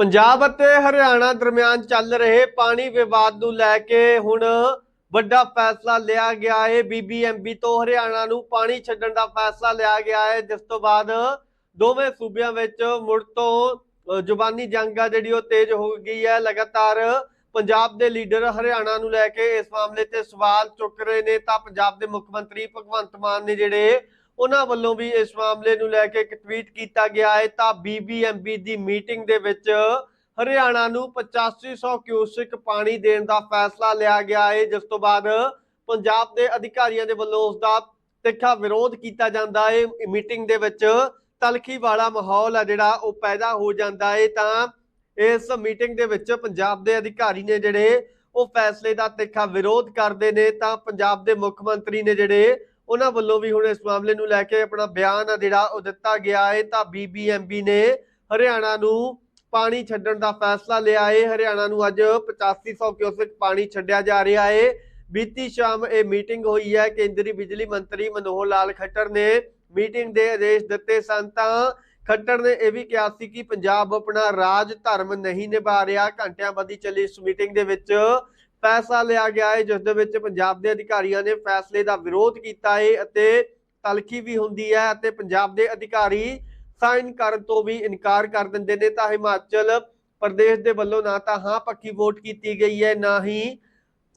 ਪੰਜਾਬ ਅਤੇ ਹਰਿਆਣਾ ਦਰਮਿਆਨ ਚੱਲ ਰਹੇ ਪਾਣੀ ਵਿਵਾਦ ਨੂੰ ਲੈ ਕੇ ਹੁਣ ਵੱਡਾ ਫੈਸਲਾ ਲਿਆ ਗਿਆ ਹੈ ਬੀਬੀਐਮਬੀ ਤੋਂ ਹਰਿਆਣਾ ਨੂੰ ਪਾਣੀ ਛੱਡਣ ਦਾ ਫੈਸਲਾ ਲਿਆ ਗਿਆ ਹੈ ਜਿਸ ਤੋਂ ਬਾਅਦ ਦੋਵੇਂ ਸੂਬਿਆਂ ਵਿੱਚ ਮੁੜ ਤੋਂ ਜ਼ੁਬਾਨੀ ਜੰਗ ਆ ਜਿਹੜੀ ਉਹ ਤੇਜ਼ ਹੋ ਗਈ ਹੈ ਲਗਾਤਾਰ ਪੰਜਾਬ ਦੇ ਲੀਡਰ ਹਰਿਆਣਾ ਨੂੰ ਲੈ ਕੇ ਇਸ ਮਾਮਲੇ ਤੇ ਸਵਾਲ ਚੁੱਕ ਰਹੇ ਨੇ। ਤਾਂ ਪੰਜਾਬ ਦੇ ਮੁੱਖ ਮੰਤਰੀ ਭਗਵੰਤ ਮਾਨ ਨੇ ਜਿਹੜੇ ਉਹਨਾਂ ਵੱਲੋਂ ਵੀ ਇਸ ਮਾਮਲੇ ਨੂੰ ਲੈ ਕੇ ਇੱਕ ਟਵੀਟ ਕੀਤਾ ਗਿਆ ਹੈ। ਤਾਂ ਬੀਬੀਐਮਬੀ ਦੀ ਮੀਟਿੰਗ ਦੇ ਵਿੱਚ ਹਰਿਆਣਾ ਨੂੰ 8500 ਕਿਊਸਿਕ ਪਾਣੀ ਦੇਣ ਦਾ ਫੈਸਲਾ ਲਿਆ ਗਿਆ ਹੈ। ਜਿਸ ਤੋਂ ਬਾਅਦ ਪੰਜਾਬ ਦੇ ਅਧਿਕਾਰੀਆਂ ਦੇ ਵੱਲੋਂ ਉਸ ਦਾ ਤਿੱਖਾ ਵਿਰੋਧ ਕੀਤਾ ਜਾਂਦਾ ਹੈ। ਮੀਟਿੰਗ ਦੇ ਵਿੱਚ ਤਲਖੀ ਵਾਲਾ ਮਾਹੌਲ ਆ ਜਿਹੜਾ ਉਹ ਪੈਦਾ ਹੋ ਜਾਂਦਾ ਹੈ। ਤਾਂ ਇਸ ਮੀਟਿੰਗ ਦੇ ਵਿੱਚ ਪੰਜਾਬ ਦੇ ਅਧਿਕਾਰੀ ਨੇ ਜਿਹੜੇ ਉਹ ਫੈਸਲੇ ਦਾ ਤਿੱਖਾ ਵਿਰੋਧ ਕਰਦੇ ਨੇ। ਤਾਂ ਪੰਜਾਬ ਦੇ ਮੁੱਖ ਮੰਤਰੀ ਨੇ ਜਿਹੜੇ ਉਹਨਾਂ ਵੱਲੋਂ ਵੀ ਹੁਣ ਇਸ ਮਾਮਲੇ ਨੂੰ ਲੈ ਕੇ ਆਪਣਾ ਬਿਆਨ ਆ ਜਿਹੜਾ ਉਹ ਦਿੱਤਾ ਗਿਆ ਹੈ। ਤਾਂ ਬੀਬੀਐਮਬੀ ਨੇ ਹਰਿਆਣਾ ਨੂੰ ਪਾਣੀ ਛੱਡਣ ਦਾ ਫੈਸਲਾ ਲਿਆ ਹੈ। ਹਰਿਆਣਾ ਨੂੰ ਅੱਜ 8500 ਕਿਊਸੈਕ ਪਾਣੀ ਛੱਡਿਆ ਜਾ ਰਿਹਾ ਹੈ। ਬੀਤੀ ਸ਼ਾਮ ਇਹ ਮੀਟਿੰਗ ਹੋਈ ਹੈ। ਕੇਂਦਰੀ ਬਿਜਲੀ ਮੰਤਰੀ ਮਨੋਹਰ ਲਾਲ ਖੱਟਰ ਨੇ ਮੀਟਿੰਗ ਦੇ ਆਦੇਸ਼ ਦਿੱਤੇ ਸਨ। ਤਾਂ ਖੱਟਰ ਨੇ ਇਹ ਵੀ ਕਿਹਾ ਸੀ ਕਿ ਪੰਜਾਬ ਆਪਣਾ ਰਾਜ ਧਰਮ ਨਹੀਂ ਨਿਭਾ ਰਿਹਾ। ਘੰਟਿਆਂ ਬੱਧੀ ਚੱਲੀ ਇਸ ਮੀਟਿੰਗ ਦੇ ਵਿੱਚ ਫੈਸਲਾ ਲਿਆ ਗਿਆ ਹੈ, ਜਿਸ ਦੇ ਵਿੱਚ ਪੰਜਾਬ ਦੇ ਅਧਿਕਾਰੀਆਂ ਨੇ ਫੈਸਲੇ ਦਾ ਵਿਰੋਧ ਕੀਤਾ ਹੈ ਅਤੇ ਤਲਖੀ ਵੀ ਹੁੰਦੀ ਹੈ ਅਤੇ ਪੰਜਾਬ ਦੇ ਅਧਿਕਾਰੀ ਸਾਈਨ ਕਰਨ ਤੋਂ ਵੀ ਇਨਕਾਰ ਕਰ ਦਿੰਦੇ ਨੇ। ਤਾਂ ਹਿਮਾਚਲ ਪ੍ਰਦੇਸ਼ ਦੇ ਵੱਲੋਂ ਨਾ ਤਾਂ ਹਾਂ ਪੱਕੀ ਵੋਟ ਕੀਤੀ ਗਈ ਹੈ, ਨਾ ਹੀ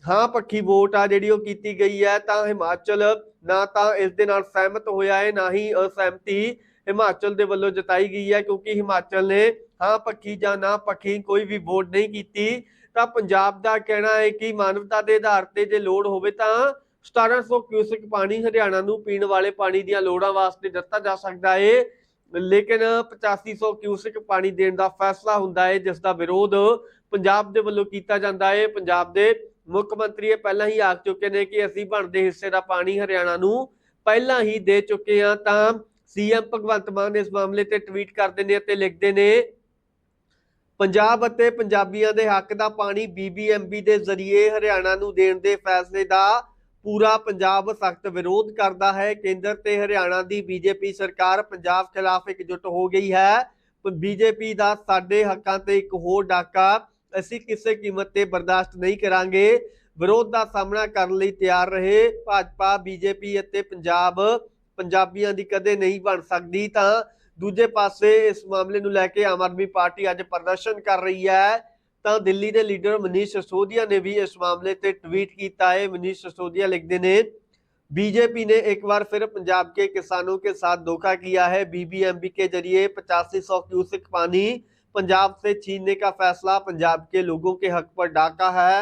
ਹਾਂ ਪੱਕੀ ਵੋਟ ਆ ਜਿਹੜੀ ਉਹ ਕੀਤੀ ਗਈ ਹੈ। ਤਾਂ ਹਿਮਾਚਲ ਨਾ ਤਾਂ ਇਸ ਦੇ ਨਾਲ ਸਹਿਮਤ ਹੋਇਆ ਹੈ, ਨਾ ਹੀ ਅਸਹਿਮਤੀ ਹਿਮਾਚਲ ਦੇ ਵੱਲੋਂ ਜਤਾਈ ਗਈ ਹੈ, ਕਿਉਂਕਿ ਹਿਮਾਚਲ ਨੇ ਹਾਂ ਪੱਕੀ ਜਾਂ ਨਾ ਪੱਕੀ ਕੋਈ ਵੀ ਵੋਟ ਨਹੀਂ ਕੀਤੀ। ਤਾਂ ਪੰਜਾਬ ਦਾ ਕਹਿਣਾ ਹੈ ਕਿ ਮਾਨਵਤਾ ਦੇ ਆਧਾਰ ਤੇ ਜੇ ਲੋੜ ਹੋਵੇ ਤਾਂ 1700 ਕਿਊਸੈਕ ਪਾਣੀ ਹਰਿਆਣਾ ਨੂੰ ਪੀਣ ਵਾਲੇ ਪਾਣੀ ਦੀਆਂ ਲੋੜਾਂ ਵਾਸਤੇ ਦਿੱਤਾ ਜਾ ਸਕਦਾ ਹੈ। ਲੇਕਿਨ 8500 ਕਿਊਸੈਕ ਪਾਣੀ ਦੇਣ ਦਾ ਫੈਸਲਾ ਹੁੰਦਾ ਹੈ, ਜਿਸ ਦਾ ਵਿਰੋਧ ਪੰਜਾਬ ਦੇ ਵੱਲੋਂ ਕੀਤਾ ਜਾਂਦਾ ਹੈ। ਪੰਜਾਬ ਦੇ ਮੁੱਖ ਮੰਤਰੀ ਇਹ ਪਹਿਲਾਂ ਹੀ ਆਖ ਚੁੱਕੇ ਨੇ ਕਿ ਅਸੀਂ ਬਣਦੇ ਹਿੱਸੇ ਦਾ ਪਾਣੀ ਹਰਿਆਣਾ ਨੂੰ ਪਹਿਲਾਂ ਹੀ ਦੇ ਚੁੱਕੇ ਹਾਂ, ਤਾਂ ਸੀਐਮ ਭਗਵੰਤ ਮਾਨ ਇਸ ਮਾਮਲੇ ਤੇ ਟਵੀਟ ਕਰਦੇ ਨੇ ਅਤੇ ਲਿਖਦੇ ਨੇ ਪੰਜਾਬ ਅਤੇ ਪੰਜਾਬੀਆਂ ਦੇ ਹੱਕ ਦਾ ਪਾਣੀ ਬੀਬੀਐਮਬੀ ਦੇ ਜ਼ਰੀਏ ਹਰਿਆਣਾ ਨੂੰ ਦੇਣ ਦੇ ਫੈਸਲੇ ਦਾ ਪੂਰਾ ਪੰਜਾਬ ਸਖਤ ਵਿਰੋਧ ਕਰਦਾ ਹੈ। ਕੇਂਦਰ ਤੇ ਹਰਿਆਣਾ ਦੀ ਬੀਜੇਪੀ ਸਰਕਾਰ ਪੰਜਾਬ ਖਿਲਾਫ ਇਕਜੁੱਟ ਹੋ ਗਈ ਹੈ। ਬੀਜੇਪੀ ਦਾ ਸਾਡੇ ਹੱਕਾਂ ਤੇ ਇੱਕ ਹੋਰ ਡਾਕਾ, ਅਸੀਂ ਕਿਸੇ ਕੀਮਤ ਤੇ ਬਰਦਾਸ਼ਤ ਨਹੀਂ ਕਰਾਂਗੇ। ਵਿਰੋਧ ਦਾ ਸਾਹਮਣਾ ਕਰਨ ਲਈ ਤਿਆਰ ਰਹੇ ਭਾਜਪਾ ਬੀਜੇਪੀ ਅਤੇ ਪੰਜਾਬ। ਪੰਜਾਬੀਆਂ ਦੀ ਕਦੇ ਨਹੀਂ ਬਣ ਸਕਦੀ ਤਾਂ दूजे पास इस मामले ਨੂੰ ਲੈ आम आदमी पार्टी ਪਾਰਟੀ प्रदर्शन कर रही है तो दिल्ली के लीडर मनीष सिसोदिया ने भी इस मामले ਮਾਮਲੇ ट्वीट किया है मनीष सिसोदिया लिखते ਲਿਖਦੇ बीजेपी ने एक बार फिर पंजाब के किसानों के साथ धोखा किया है बीबीएमबी के ज़रिए पचासी सौ क्यूसिक पानी पंजाब से छीनने का फैसला पंजाब के लोगों के हक पर डाका है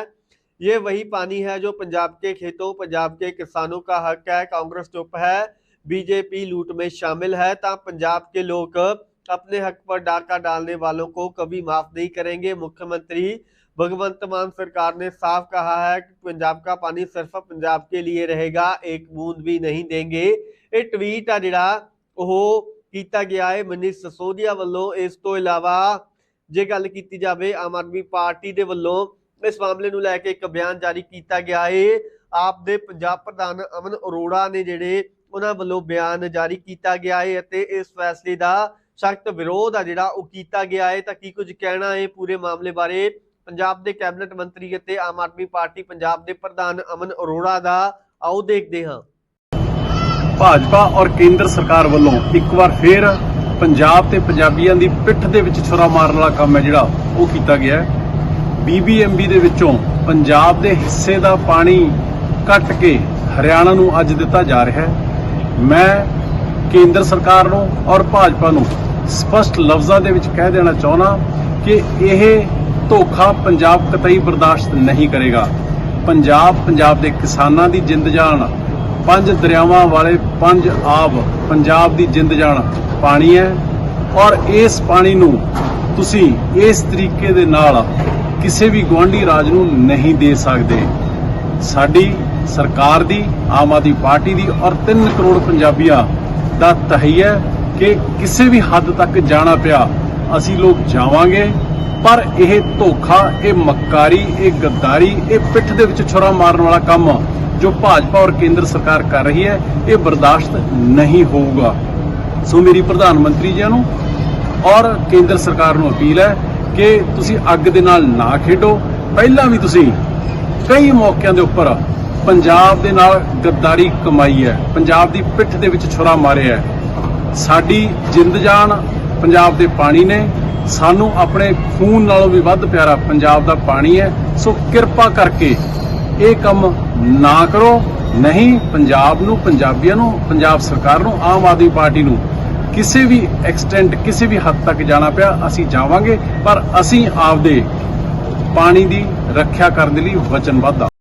ये वही पानी है जो पंजाब के खेतों पंजाब के किसानों का हक है कांग्रेस चुप है बीजेपी लूट में शामिल है ता पंजाब के लोग अपने हक पर डाका डालने वालों को कभी माफ नहीं करेंगे मुख्यमंत्री भगवंत मान सरकार ने साफ कहा है कि पंजाब का पानी सिर्फ पंजाब के लिए रहेगा एक बूंद भी नहीं देंगे ਇਹ ਟਵੀਟ ਆ ਜਿਹੜਾ ਉਹ ਕੀਤਾ ਗਿਆ ਹੈ ਮਨੀਸ਼ ਸਸੋਦੀਆ ਵੱਲੋਂ ਇਸ ਤੋਂ ਇਲਾਵਾ ਜੇ ਗੱਲ ਕੀਤੀ ਜਾਵੇ ਆਮ ਆਦਮੀ ਪਾਰਟੀ ਦੇ ਵੱਲੋਂ ਇਸ ਮਾਮਲੇ ਨੂੰ ਲੈ ਕੇ ਇੱਕ ਬਿਆਨ ਜਾਰੀ ਕੀਤਾ ਗਿਆ ਹੈ ਆਪ ਦੇ ਪੰਜਾਬ ਪ੍ਰਧਾਨ ਅਮਨ ਅਰੋੜਾ ਨੇ ਜਿਹੜੇ ਉਹਨਾਂ ਵੱਲੋਂ ਬਿਆਨ ਜਾਰੀ ਕੀਤਾ ਗਿਆ ਹੈ ਅਤੇ ਇਸ ਫੈਸਲੇ ਦਾ ਸਖਤ ਵਿਰੋਧ ਆ ਜਿਹੜਾ ਉਹ ਕੀਤਾ ਗਿਆ ਹੈ। ਤਾਂ ਕੀ ਕੁਝ ਕਹਿਣਾ ਹੈ ਪੂਰੇ ਮਾਮਲੇ ਬਾਰੇ? ਪੰਜਾਬ ਦੇ ਕੈਬਨਿਟ ਮੰਤਰੀ ਅਤੇ ਆਮ ਆਦਮੀ ਪਾਰਟੀ ਪੰਜਾਬ ਦੇ ਪ੍ਰਧਾਨ ਅਮਨ ਅਰੋੜਾ ਦਾ। ਆਓ ਦੇਖਦੇ ਹਾਂ। ਭਾਜਪਾ ਔਰ ਕੇਂਦਰ ਸਰਕਾਰ ਵੱਲੋਂ ਇੱਕ ਵਾਰ ਫੇਰ ਪੰਜਾਬ ਤੇ ਪੰਜਾਬੀਆਂ ਦੀ ਪਿੱਠ ਦੇ ਵਿੱਚ ਛੁਰਾ ਮਾਰਨ ਵਾਲਾ ਕੰਮ ਹੈ ਜਿਹੜਾ ਉਹ ਕੀਤਾ ਗਿਆ ਹੈ। ਬੀਬੀਐਮਬੀ ਦੇ ਵਿੱਚੋਂ ਪੰਜਾਬ ਦੇ ਹਿੱਸੇ ਦਾ ਪਾਣੀ ਕੱਟ ਕੇ ਹਰਿਆਣਾ ਨੂੰ ਅੱਜ ਦਿੱਤਾ ਜਾ ਰਿਹਾ ਹੈ। ਮੈਂ ਕੇਂਦਰ ਸਰਕਾਰ ਨੂੰ ਔਰ ਭਾਜਪਾ ਨੂੰ ਸਪਸ਼ਟ ਲਫ਼ਜ਼ਾਂ ਦੇ ਵਿੱਚ ਕਹਿ ਦੇਣਾ ਚਾਹੁੰਦਾ ਕਿ ਇਹ ਧੋਖਾ ਪੰਜਾਬ ਕਤਈ ਬਰਦਾਸ਼ਤ ਨਹੀਂ ਕਰੇਗਾ। ਪੰਜਾਬ ਪੰਜਾਬ ਦੇ ਕਿਸਾਨਾਂ ਦੀ ਜਿੰਦ ਜਾਨ, ਪੰਜ ਦਰਿਆਵਾਂ ਵਾਲੇ ਪੰਜ ਆਬ, ਪੰਜਾਬ ਦੀ ਜਿੰਦ ਜਾਨ ਪਾਣੀ ਹੈ ਔਰ ਇਸ ਪਾਣੀ ਨੂੰ ਤੁਸੀਂ ਇਸ ਤਰੀਕੇ ਦੇ ਨਾਲ ਕਿਸੇ ਵੀ ਗੁਆਂਢੀ ਰਾਜ ਨੂੰ ਨਹੀਂ ਦੇ ਸਕਦੇ। ਸਾਡੀ ਸਰਕਾਰ ਦੀ, ਆਮ ਆਦਮੀ ਪਾਰਟੀ ਦੀ ਔਰ 3 ਕਰੋੜ ਪੰਜਾਬੀਆਂ ਦਾ ਤਹਈਆ ਕਿ ਕਿਸੇ ਵੀ ਹੱਦ ਤੱਕ ਜਾਣਾ ਪਿਆ, ਅਸੀਂ ਲੋਕ ਜਾਵਾਂਗੇ, ਪਰ ਇਹ ਧੋਖਾ, ਇਹ ਮੱਕਾਰੀ, ਇਹ ਗੱਦਾਰੀ, ਇਹ ਪਿੱਠ ਦੇ ਵਿੱਚ ਛੁਰਾ ਮਾਰਨ ਵਾਲਾ ਕੰਮ ਜੋ ਭਾਜਪਾ ਔਰ ਕੇਂਦਰ ਸਰਕਾਰ ਕਰ ਰਹੀ ਹੈ, ਇਹ ਬਰਦਾਸ਼ਤ ਨਹੀਂ ਹੋਊਗਾ। ਸੋ ਮੇਰੀ ਪ੍ਰਧਾਨ ਮੰਤਰੀ ਜੀ ਨੂੰ ਔਰ ਕੇਂਦਰ ਸਰਕਾਰ ਨੂੰ ਅਪੀਲ ਹੈ ਕਿ ਤੁਸੀਂ ਅੱਗ ਦੇ ਨਾਲ ਨਾ ਖੇਡੋ। ਪਹਿਲਾਂ ਵੀ ਤੁਸੀਂ ਕਈ ਮੌਕਿਆਂ ਦੇ ਉੱਪਰ ਪੰਜਾਬ ਦੇ ਨਾਲ ਗੱਦਾਰੀ ਕਮਾਈ ਹੈ। ਪੰਜਾਬ ਦੀ ਪਿੱਠ ਦੇ ਵਿੱਚ ਛੁਰਾ ਮਾਰਿਆ ਹੈ। ਸਾਡੀ ਜਿੰਦ ਜਾਨ ਪੰਜਾਬ ਦੇ ਪਾਣੀ ਨੇ। ਸਾਨੂੰ ਆਪਣੇ ਖੂਨ ਨਾਲੋਂ ਵੀ ਵੱਧ ਪਿਆਰਾ ਪੰਜਾਬ ਦਾ ਪਾਣੀ ਹੈ। ਸੋ ਕਿਰਪਾ ਕਰਕੇ ਇਹ ਕੰਮ ਨਾ ਕਰੋ। ਨਹੀਂ, ਪੰਜਾਬ ਨੂੰ, ਪੰਜਾਬੀਆਂ ਨੂੰ, ਪੰਜਾਬ ਸਰਕਾਰ ਨੂੰ, ਆਮ ਆਦਮੀ ਪਾਰਟੀ ਨੂੰ ਕਿਸੇ ਵੀ ਐਕਸਟੈਂਟ ਕਿਸੇ ਵੀ ਹੱਦ ਤੱਕ ਜਾਣਾ ਪਿਆ, ਅਸੀਂ ਜਾਵਾਂਗੇ। ਪਰ ਅਸੀਂ ਆਪਦੇ ਪਾਣੀ ਦੀ ਰੱਖਿਆ ਕਰਨ ਦੇ ਲਈ ਵਚਨਬੱਧ ਹਾਂ